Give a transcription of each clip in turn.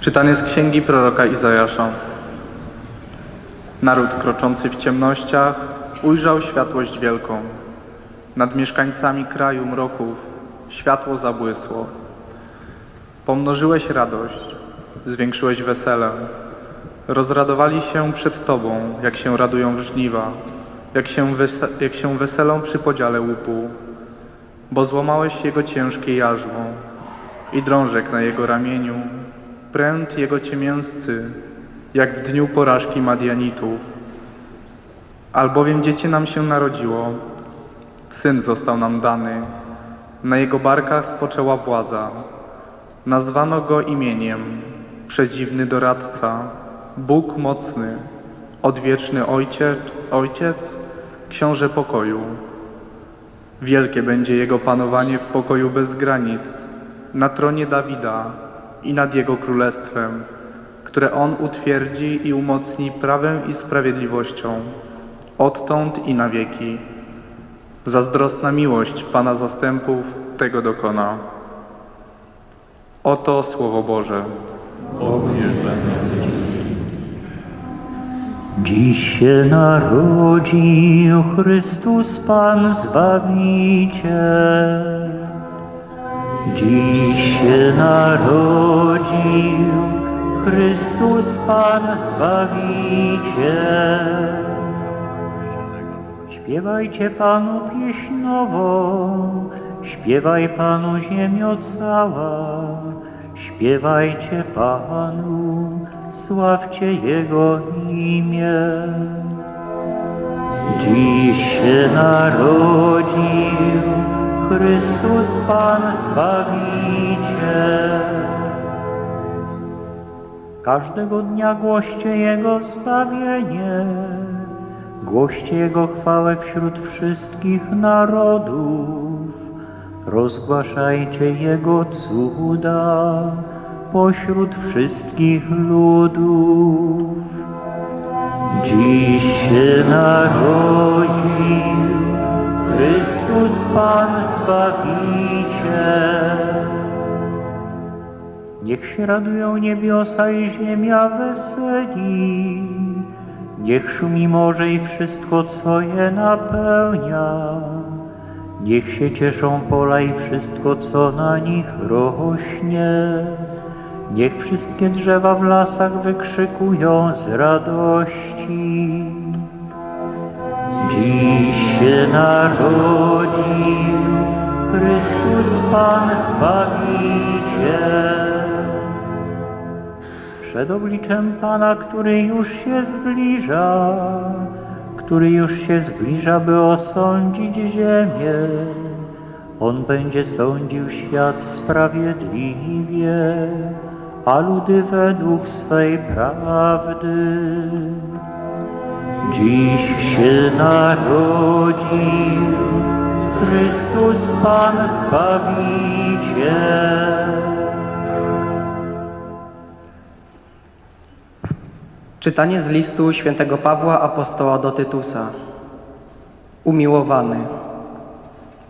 Czytanie z księgi proroka Izajasza. Naród kroczący w ciemnościach ujrzał światłość wielką. Nad mieszkańcami kraju mroków światło zabłysło. Pomnożyłeś radość, zwiększyłeś wesele. Rozradowali się przed Tobą, jak się radują w żniwa, jak się, jak się weselą przy podziale łupu. Bo złamałeś jego ciężkie jarzmo i drążek na jego ramieniu, pręt jego ciemięscy, jak w dniu porażki Madianitów. Albowiem dziecię nam się narodziło, syn został nam dany, na jego barkach spoczęła władza. Nazwano go imieniem Przedziwny Doradca, Bóg Mocny, Odwieczny Ojciec, Ojciec, Książę Pokoju. Wielkie będzie jego panowanie w pokoju bez granic, na tronie Dawida i nad jego królestwem, które on utwierdzi i umocni prawem i sprawiedliwością, odtąd i na wieki. Zazdrosna miłość Pana zastępów tego dokona. Oto Słowo Boże. Dziś się narodził Chrystus Pan Zbawiciel. Dziś się narodził Chrystus Pan Zbawiciel. Śpiewajcie Panu pieśń nową, śpiewaj Panu ziemio cała, śpiewajcie Panu, sławcie Jego imię. Dziś się narodził Chrystus Pan Zbawiciel. Każdego dnia głoście Jego zbawienie, głoście Jego chwałę wśród wszystkich narodów, rozgłaszajcie Jego cuda pośród wszystkich ludów. Dziś się narodził Chrystus Pan Zbawiciel. Niech się radują niebiosa i ziemia weseli. Niech szumi morze i wszystko, co je napełnia. Niech się cieszą pola i wszystko, co na nich rośnie. Niech wszystkie drzewa w lasach wykrzykują z radości. Dziś się narodził Chrystus Pan Zbawiciel. Przed obliczem Pana, który już się zbliża, który już się zbliża, by osądzić ziemię. On będzie sądził świat sprawiedliwie, a ludy według swej prawdy. Dziś się narodził Chrystus Pan Zbawiciel. Czytanie z listu świętego Pawła apostoła do Tytusa. Umiłowany.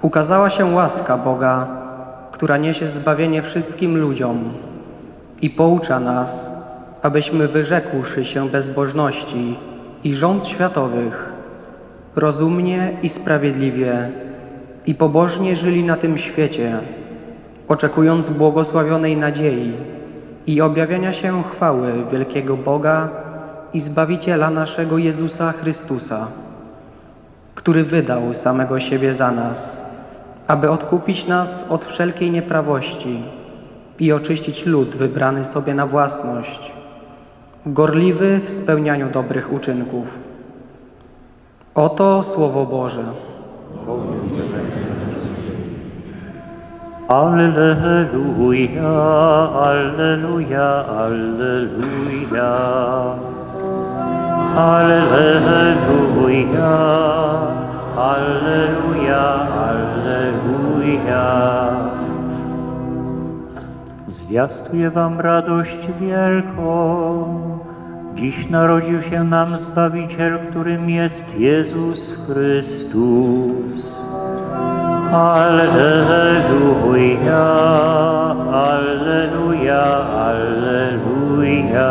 Ukazała się łaska Boga, która niesie zbawienie wszystkim ludziom i poucza nas, abyśmy wyrzekłszy się bezbożności i rząd światowych, rozumnie i sprawiedliwie i pobożnie żyli na tym świecie, oczekując błogosławionej nadziei i objawiania się chwały wielkiego Boga i Zbawiciela naszego Jezusa Chrystusa, który wydał samego siebie za nas, aby odkupić nas od wszelkiej nieprawości i oczyścić lud wybrany sobie na własność, gorliwy w spełnianiu dobrych uczynków. Oto Słowo Boże. Alleluja, Alleluja, Alleluja. Alleluja, Alleluja, Alleluja. Zwiastuję wam radość wielką. Dziś narodził się nam Zbawiciel, którym jest Jezus Chrystus. Alleluja, Alleluja, Alleluja.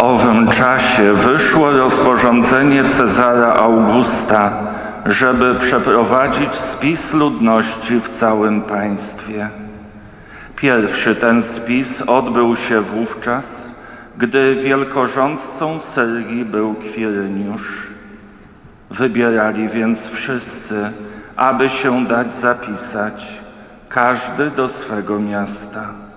Owym czasie wyszło rozporządzenie Cezara Augusta, żeby przeprowadzić spis ludności w całym państwie. Pierwszy ten spis odbył się wówczas, gdy wielkorządcą Syrii był Kwiryniusz. Wybierali więc wszyscy, aby się dać zapisać, każdy do swego miasta.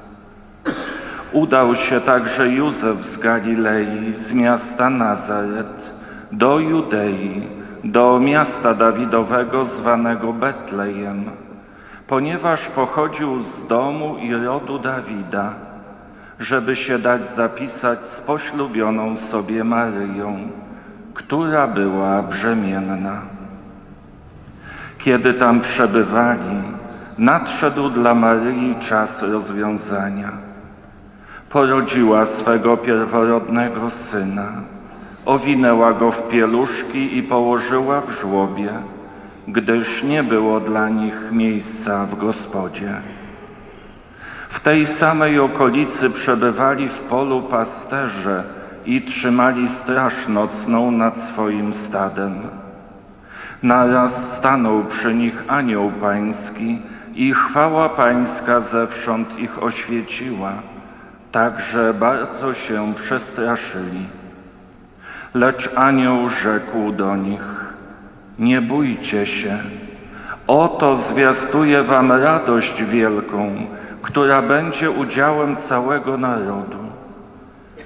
Udał się także Józef z Galilei, z miasta Nazaret, do Judei, do miasta Dawidowego zwanego Betlejem, ponieważ pochodził z domu i rodu Dawida, żeby się dać zapisać z poślubioną sobie Maryją, która była brzemienna. Kiedy tam przebywali, nadszedł dla Maryi czas rozwiązania porodziła swego pierworodnego syna, owinęła go w pieluszki i położyła w żłobie, gdyż nie było dla nich miejsca w gospodzie. W tej samej okolicy przebywali w polu pasterze i trzymali straż nocną nad swoim stadem. Naraz stanął przy nich anioł pański i chwała pańska zewsząd ich oświeciła tak że bardzo się przestraszyli. Lecz anioł rzekł do nich: Nie bójcie się, oto zwiastuję wam radość wielką, która będzie udziałem całego narodu.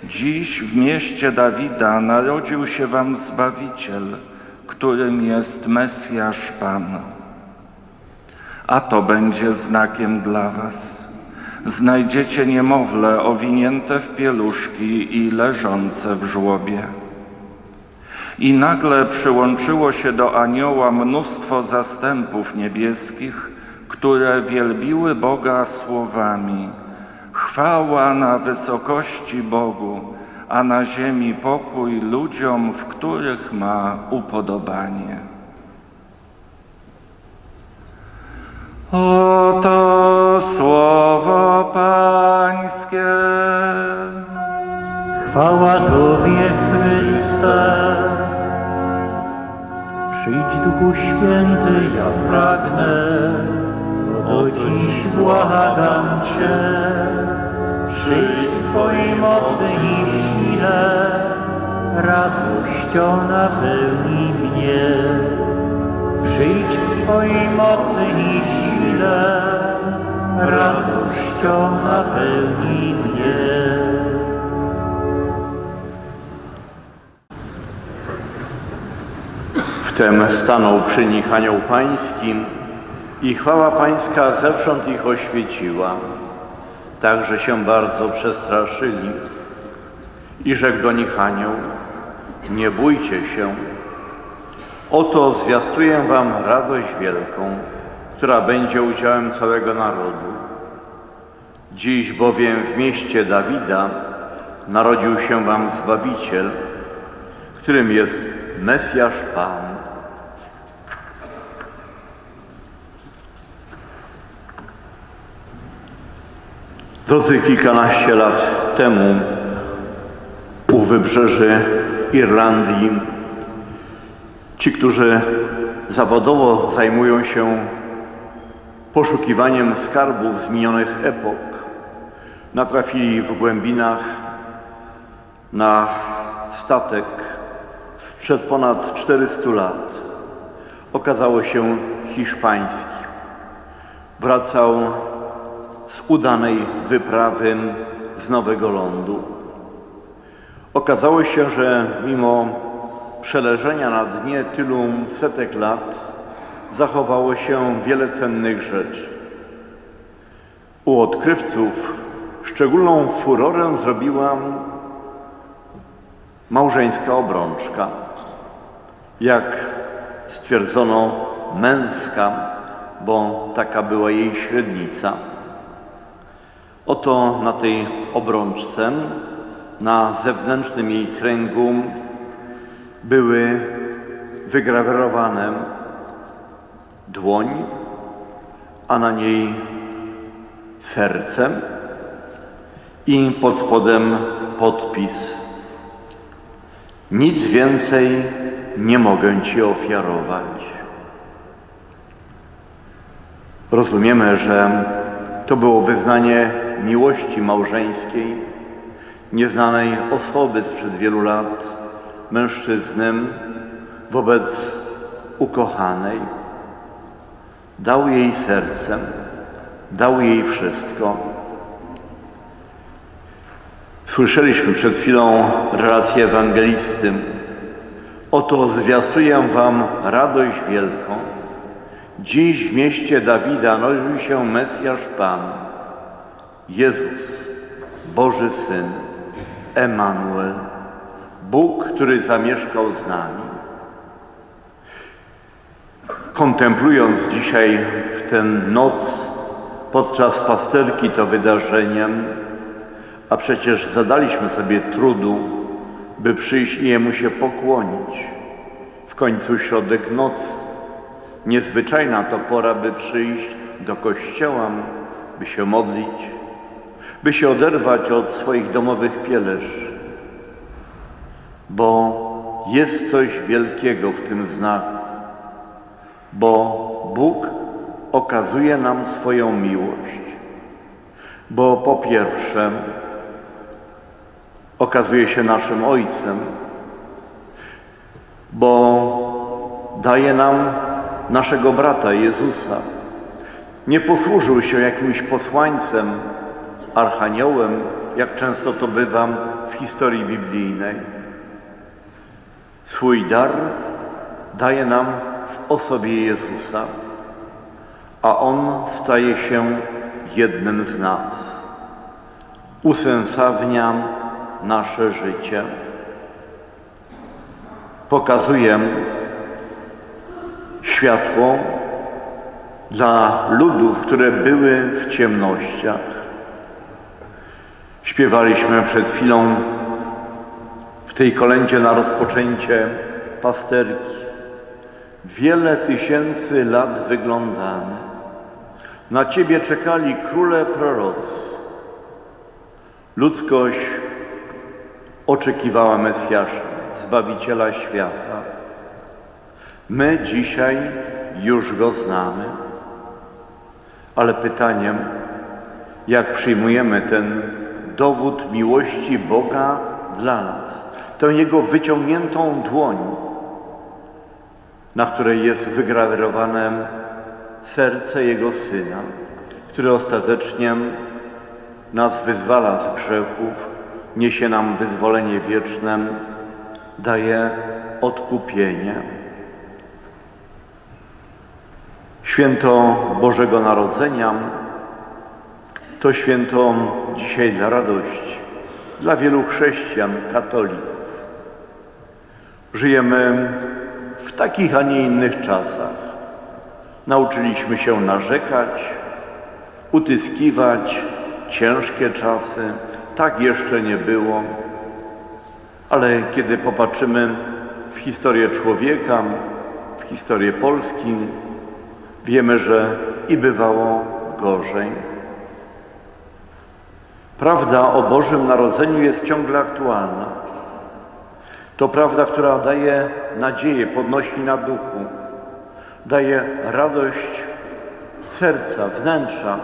Dziś w mieście Dawida narodził się wam Zbawiciel, którym jest Mesjasz Pan. A to będzie znakiem dla was znajdziecie niemowlę owinięte w pieluszki i leżące w żłobie. I nagle przyłączyło się do anioła mnóstwo zastępów niebieskich, które wielbiły Boga słowami: Chwała na wysokości Bogu, a na ziemi pokój ludziom, w których ma upodobanie. Oto słowo Pańskie. Chwała Tobie, Chryste. Przyjdź Duchu Święty, ja pragnę, o dziś błagam Cię. Przyjdź swojej mocy i sile, radością napełnij mnie. Przyjdź w swojej mocy i sile, radością napełnij mnie. Wtem stanął przy nich anioł pański i chwała pańska zewsząd ich oświeciła, tak że się bardzo przestraszyli. I rzekł do nich anioł, nie bójcie się, oto zwiastuję wam radość wielką, która będzie udziałem całego narodu. Dziś bowiem w mieście Dawida narodził się wam Zbawiciel, którym jest Mesjasz Pan. Drodzy, kilkanaście lat temu u wybrzeży Irlandii ci, którzy zawodowo zajmują się poszukiwaniem skarbów z minionych epok natrafili w głębinach na statek sprzed ponad 400 lat. Okazało się hiszpański. Wracał z udanej wyprawy z Nowego Lądu. Okazało się, że mimo przeleżenia na dnie tylu setek lat zachowało się wiele cennych rzeczy. U odkrywców szczególną furorę zrobiła małżeńska obrączka. Jak stwierdzono, męska, bo taka była jej średnica. Oto na tej obrączce, na zewnętrznym jej kręgu były wygrawerowane dłoń, a na niej serce i pod spodem podpis. Nic więcej nie mogę Ci ofiarować. Rozumiemy, że to było wyznanie miłości małżeńskiej, nieznanej osoby sprzed wielu lat, mężczyzny wobec ukochanej. Dał jej sercem, dał jej wszystko. Słyszeliśmy przed chwilą relację ewangelisty. Oto zwiastuję wam radość wielką. Dziś w mieście Dawida narodził się Mesjasz Pan, Jezus, Boży Syn, Emanuel, Bóg, który zamieszkał z nami. Kontemplując dzisiaj w tę noc podczas pasterki to wydarzeniem, a przecież zadaliśmy sobie trudu, by przyjść i Jemu się pokłonić. W końcu środek nocy. Niezwyczajna to pora, by przyjść do kościoła, by się modlić, by się oderwać od swoich domowych pieleż, bo jest coś wielkiego w tym znaku, bo Bóg okazuje nam swoją miłość, bo po pierwsze okazuje się naszym Ojcem, bo daje nam naszego brata Jezusa. Nie posłużył się jakimś posłańcem, archaniołem, jak często to bywa w historii biblijnej. Swój dar daje nam w osobie Jezusa, a On staje się jednym z nas. Usensownia nasze życie. Pokazuje światło dla ludów, które były w ciemnościach. Śpiewaliśmy przed chwilą w tej kolędzie na rozpoczęcie pasterki. Wiele tysięcy lat wyglądane. Na Ciebie czekali króle prorocy. Ludzkość oczekiwała Mesjasza, Zbawiciela świata. My dzisiaj już Go znamy, ale pytaniem, jak przyjmujemy ten dowód miłości Boga dla nas, tę Jego wyciągniętą dłoń, na której jest wygrawerowane serce Jego Syna, który ostatecznie nas wyzwala z grzechów, niesie nam wyzwolenie wieczne, daje odkupienie. Święto Bożego Narodzenia to święto dzisiaj dla radości, dla wielu chrześcijan, katolików. Żyjemy takich, a nie innych czasach. Nauczyliśmy się narzekać, utyskiwać, ciężkie czasy. Tak jeszcze nie było. Ale kiedy popatrzymy w historię człowieka, w historię Polski, wiemy, że i bywało gorzej. Prawda o Bożym Narodzeniu jest ciągle aktualna. To prawda, która daje nadzieję, podnosi na duchu, daje radość serca, wnętrza,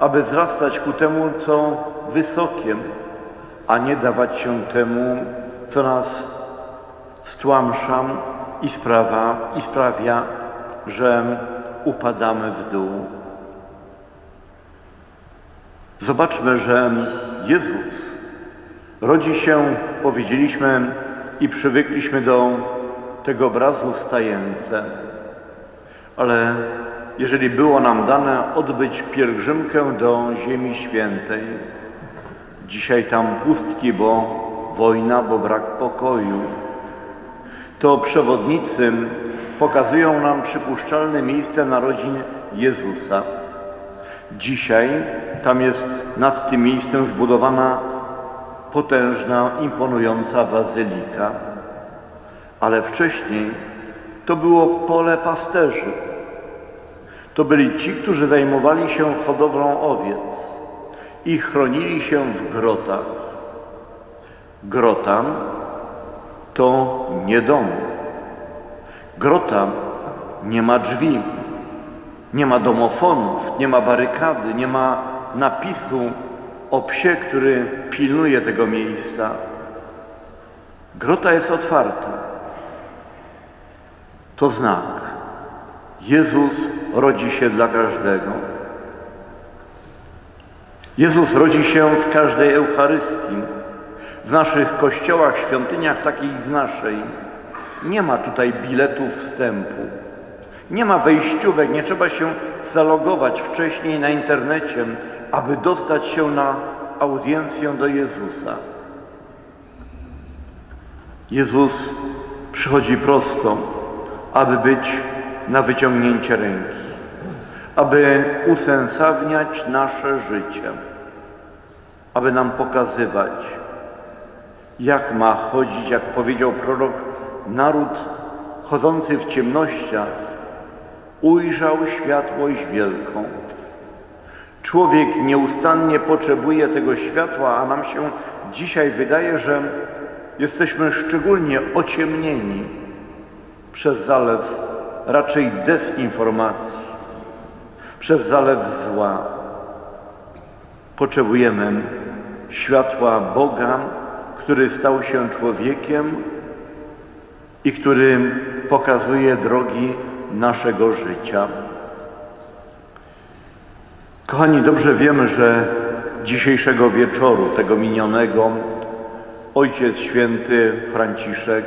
aby wzrastać ku temu, co wysokie, a nie dawać się temu, co nas stłamsza i, sprawa, i sprawia, że upadamy w dół. Zobaczmy, że Jezus rodzi się, powiedzieliśmy i przywykliśmy do tego obrazu stajence, ale jeżeli było nam dane odbyć pielgrzymkę do Ziemi Świętej, dzisiaj tam pustki, bo wojna, bo brak pokoju, to przewodnicy pokazują nam przypuszczalne miejsce narodzin Jezusa. Dzisiaj tam jest nad tym miejscem zbudowana potężna, imponująca bazylika, ale wcześniej to było pole pasterzy. To byli ci, którzy zajmowali się hodowlą owiec i chronili się w grotach. Grota to nie dom. Grota nie ma drzwi, nie ma domofonów, nie ma barykady, nie ma napisu o psie, który pilnuje tego miejsca. Grota jest otwarta. To znak. Jezus rodzi się dla każdego. Jezus rodzi się w każdej Eucharystii. W naszych kościołach, świątyniach, takich w naszej, nie ma tutaj biletów wstępu. Nie ma wejściówek, nie trzeba się zalogować wcześniej na internecie, aby dostać się na audiencję do Jezusa. Jezus przychodzi prosto, aby być na wyciągnięcie ręki, aby usensowniać nasze życie, aby nam pokazywać, jak ma chodzić, jak powiedział prorok, naród chodzący w ciemnościach ujrzał światłość wielką. Człowiek nieustannie potrzebuje tego światła, a nam się dzisiaj wydaje, że jesteśmy szczególnie ociemnieni przez zalew raczej dezinformacji, przez zalew zła. Potrzebujemy światła Boga, który stał się człowiekiem i który pokazuje drogi naszego życia. Kochani, dobrze wiemy, że dzisiejszego wieczoru, tego minionego, Ojciec Święty Franciszek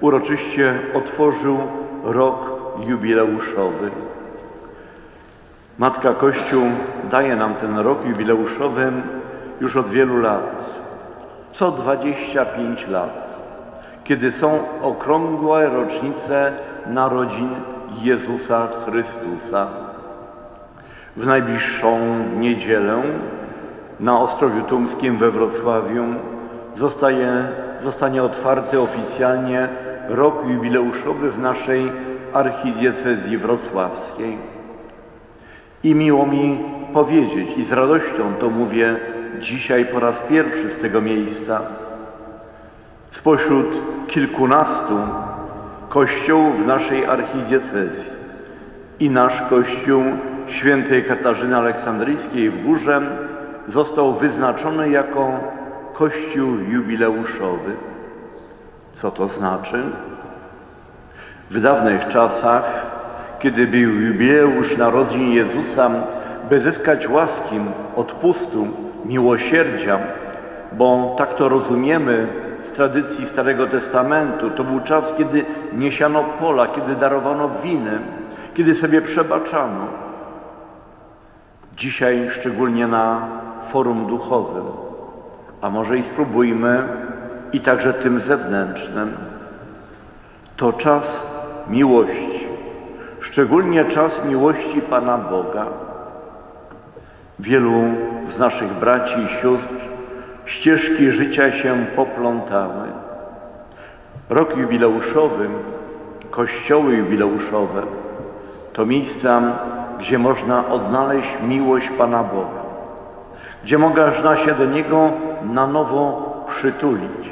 uroczyście otworzył rok jubileuszowy. Matka Kościół daje nam ten rok jubileuszowy już od wielu lat, co 25 lat, kiedy są okrągłe rocznice narodzin Jezusa Chrystusa. W najbliższą niedzielę na Ostrowiu Tumskim we Wrocławiu zostaje, zostanie otwarty oficjalnie rok jubileuszowy w naszej archidiecezji wrocławskiej. I miło mi powiedzieć, i z radością to mówię dzisiaj po raz pierwszy z tego miejsca, spośród kilkunastu kościołów w naszej archidiecezji i nasz kościół świętej Katarzyny Aleksandryjskiej w Górze został wyznaczony jako kościół jubileuszowy. Co to znaczy? W dawnych czasach, kiedy był jubileusz narodzin Jezusa, by zyskać łaski, odpustu, miłosierdzia, bo tak to rozumiemy z tradycji Starego Testamentu, to był czas, kiedy niesiano pola, kiedy darowano winy, kiedy sobie przebaczano. Dzisiaj szczególnie na forum duchowym, a może i spróbujmy i także tym zewnętrznym. To czas miłości, szczególnie czas miłości Pana Boga. Wielu z naszych braci i sióstr ścieżki życia się poplątały. Rok jubileuszowy, kościoły jubileuszowe to miejsca, gdzie można odnaleźć miłość Pana Boga, gdzie można się do Niego na nowo przytulić,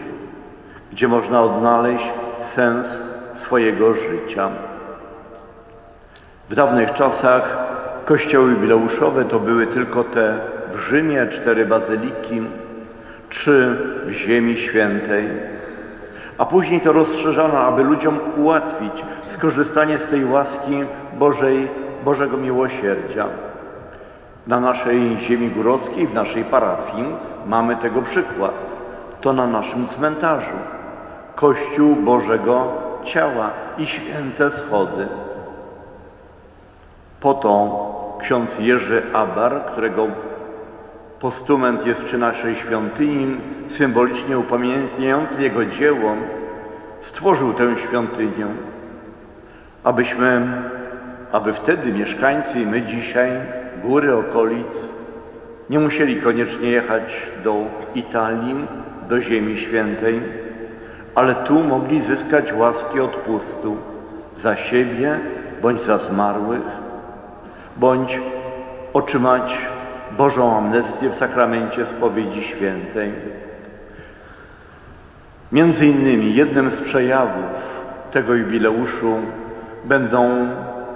gdzie można odnaleźć sens swojego życia. W dawnych czasach kościoły jubileuszowe to były tylko te w Rzymie, cztery bazyliki, trzy w Ziemi Świętej. A później to rozszerzono, aby ludziom ułatwić skorzystanie z tej łaski Bożej, Bożego miłosierdzia. Na naszej ziemi górowskiej, w naszej parafii mamy tego przykład. To na naszym cmentarzu. Kościół Bożego Ciała i święte schody. Po to ksiądz Jerzy Abar, którego postument jest przy naszej świątyni, symbolicznie upamiętniający jego dzieło, stworzył tę świątynię, abyśmy, aby wtedy mieszkańcy i my dzisiaj, góry okolic, nie musieli koniecznie jechać do Italii, do Ziemi Świętej, ale tu mogli zyskać łaski odpustu za siebie bądź za zmarłych, bądź otrzymać Bożą amnestię w sakramencie spowiedzi świętej. Między innymi jednym z przejawów tego jubileuszu będą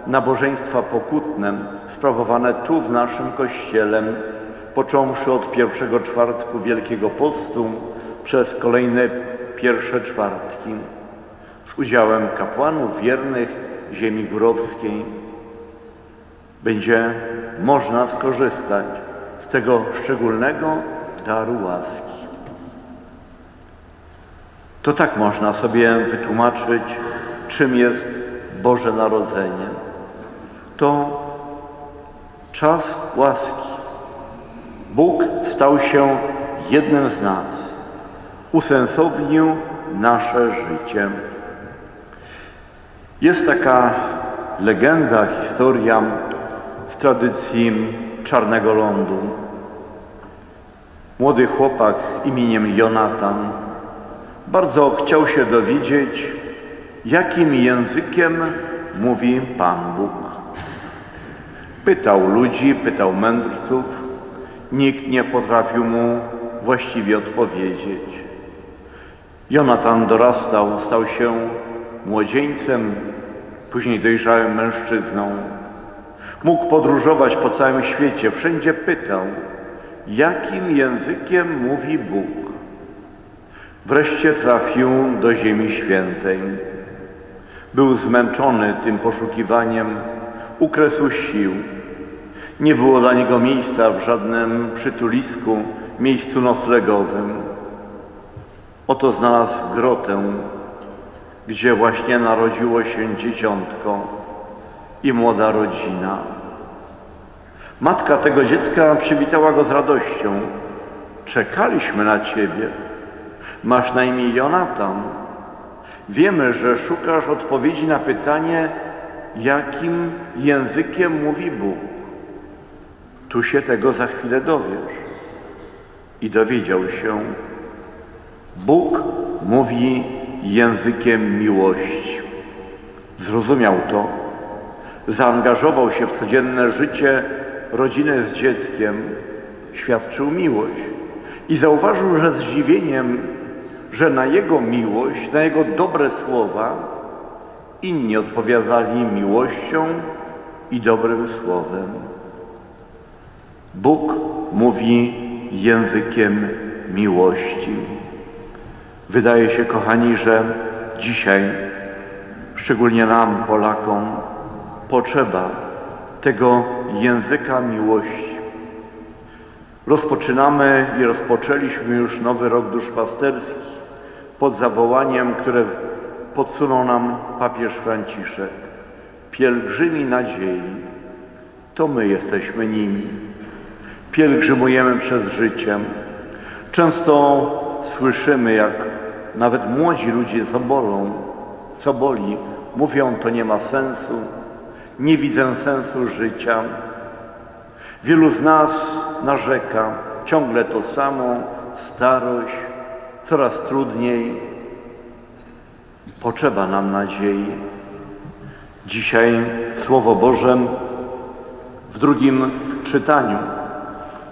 nabożeństwa pokutne sprawowane tu w naszym kościele, począwszy od pierwszego czwartku Wielkiego Postu przez kolejne pierwsze czwartki z udziałem kapłanów wiernych ziemi górowskiej. Będzie można skorzystać z tego szczególnego daru łaski. To tak można sobie wytłumaczyć, czym jest Boże Narodzenie. To czas łaski. Bóg stał się jednym z nas, usensownił nasze życie. Jest taka legenda, historia z tradycji Czarnego Lądu. Młody chłopak imieniem Jonatan bardzo chciał się dowiedzieć, jakim językiem mówi Pan Bóg. Pytał ludzi, pytał mędrców, nikt nie potrafił mu właściwie odpowiedzieć. Jonatan dorastał, stał się młodzieńcem, później dojrzałym mężczyzną. Mógł podróżować po całym świecie, wszędzie pytał, jakim językiem mówi Bóg. Wreszcie trafił do Ziemi Świętej. Był zmęczony tym poszukiwaniem, ukresł sił. Nie było dla niego miejsca w żadnym przytulisku, miejscu noclegowym. Oto znalazł grotę, gdzie właśnie narodziło się dzieciątko i młoda rodzina. Matka tego dziecka przywitała go z radością. Czekaliśmy na ciebie. Masz na imię Jonatan. Wiemy, że szukasz odpowiedzi na pytanie, jakim językiem mówi Bóg. Tu się tego za chwilę dowiesz. I dowiedział się, Bóg mówi językiem miłości. Zrozumiał to, zaangażował się w codzienne życie rodziny z dzieckiem, świadczył miłość i zauważył, że zdziwieniem, że na jego miłość, na jego dobre słowa inni odpowiadali miłością i dobrym słowem. Bóg mówi językiem miłości. Wydaje się, kochani, że dzisiaj, szczególnie nam, Polakom, potrzeba tego języka miłości. Rozpoczynamy i rozpoczęliśmy już nowy rok duszpasterski pod zawołaniem, które podsunął nam papież Franciszek. Pielgrzymi nadziei, to my jesteśmy nimi. Pielgrzymujemy przez życie. Często słyszymy, jak nawet młodzi ludzie zabolą, co boli, mówią, to nie ma sensu, nie widzę sensu życia. Wielu z nas narzeka, ciągle to samo, starość, coraz trudniej. Potrzeba nam nadziei. Dzisiaj Słowo Boże w drugim czytaniu,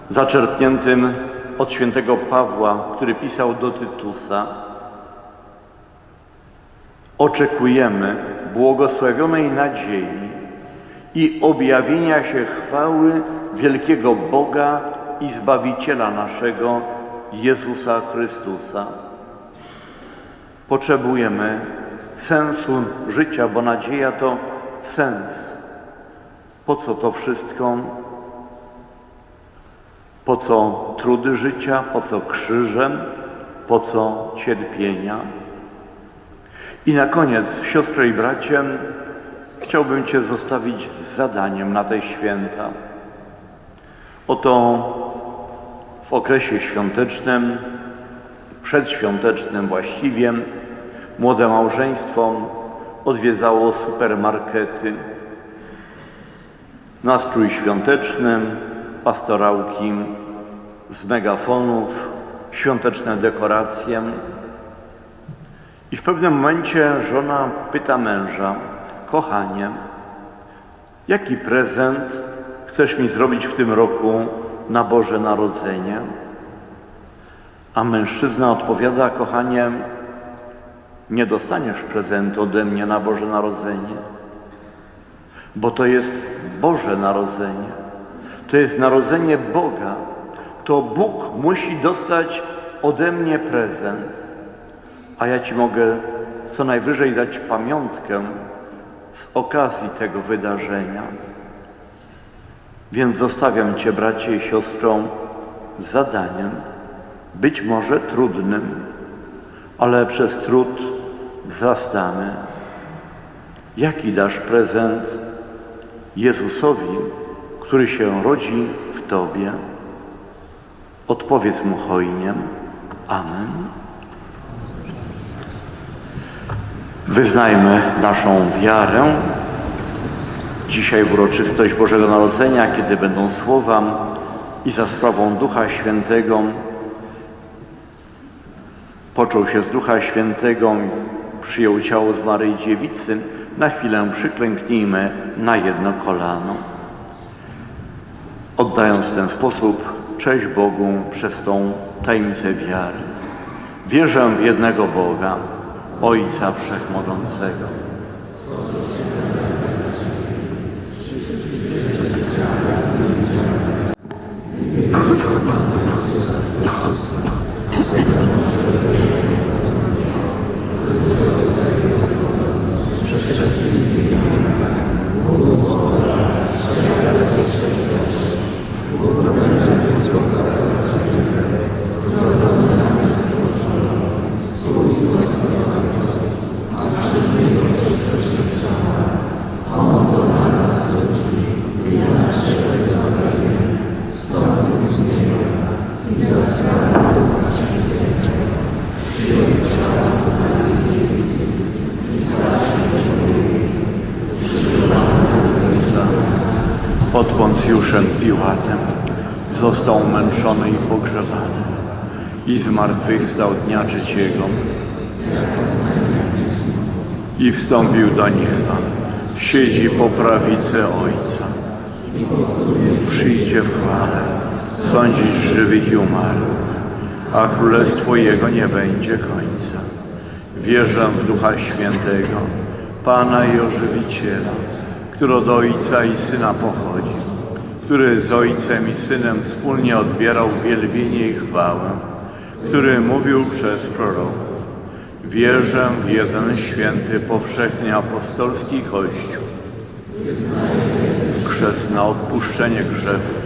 zaczerpniętym od świętego Pawła, który pisał do Tytusa. Oczekujemy błogosławionej nadziei, i objawienia się chwały wielkiego Boga i Zbawiciela naszego, Jezusa Chrystusa. Potrzebujemy sensu życia, bo nadzieja to sens. Po co to wszystko? Po co trudy życia? Po co krzyżem? Po co cierpienia? I na koniec, siostro i bracie, chciałbym Cię zostawić z zadaniem na te święta. Oto w okresie świątecznym, przedświątecznym właściwie, młode małżeństwo odwiedzało supermarkety. Nastrój świąteczny, pastorałki z megafonów, świąteczne dekoracje. I w pewnym momencie żona pyta męża, kochanie, jaki prezent chcesz mi zrobić w tym roku na Boże Narodzenie? A mężczyzna odpowiada, kochanie, nie dostaniesz prezentu ode mnie na Boże Narodzenie, bo to jest Boże Narodzenie. To jest narodzenie Boga. To Bóg musi dostać ode mnie prezent, a ja Ci mogę co najwyżej dać pamiątkę z okazji tego wydarzenia. Więc zostawiam Cię, bracie i siostro, z zadaniem, być może trudnym, ale przez trud wzrastamy. Jaki dasz prezent Jezusowi, który się rodzi w Tobie? Odpowiedz Mu hojnie. Amen. Wyznajmy naszą wiarę. Dzisiaj w uroczystość Bożego Narodzenia, kiedy będą słowa i za sprawą Ducha Świętego począł się z Ducha Świętego, przyjął ciało z Maryi Dziewicy, na chwilę przyklęknijmy na jedno kolano. Oddając w ten sposób cześć Bogu przez tą tajemnicę wiary. Wierzę w jednego Boga, Ojca Wszechmogącego. Pod Poncjuszem Piłatem został męczony i pogrzebany i zmartwychwstał dnia trzeciego i wstąpił do nieba. Siedzi po prawicy Ojca. Przyjdzie w chwale sądzić żywych i umarłych, a królestwo Jego nie będzie końca. Wierzę w Ducha Świętego, Pana i Ożywiciela, który od Ojca i Syna pochodzi, który z Ojcem i Synem wspólnie odbierał wielbienie i chwałę, który mówił przez proroków. Wierzę w jeden święty, powszechnie apostolski Kościół, chrzest na odpuszczenie grzechów,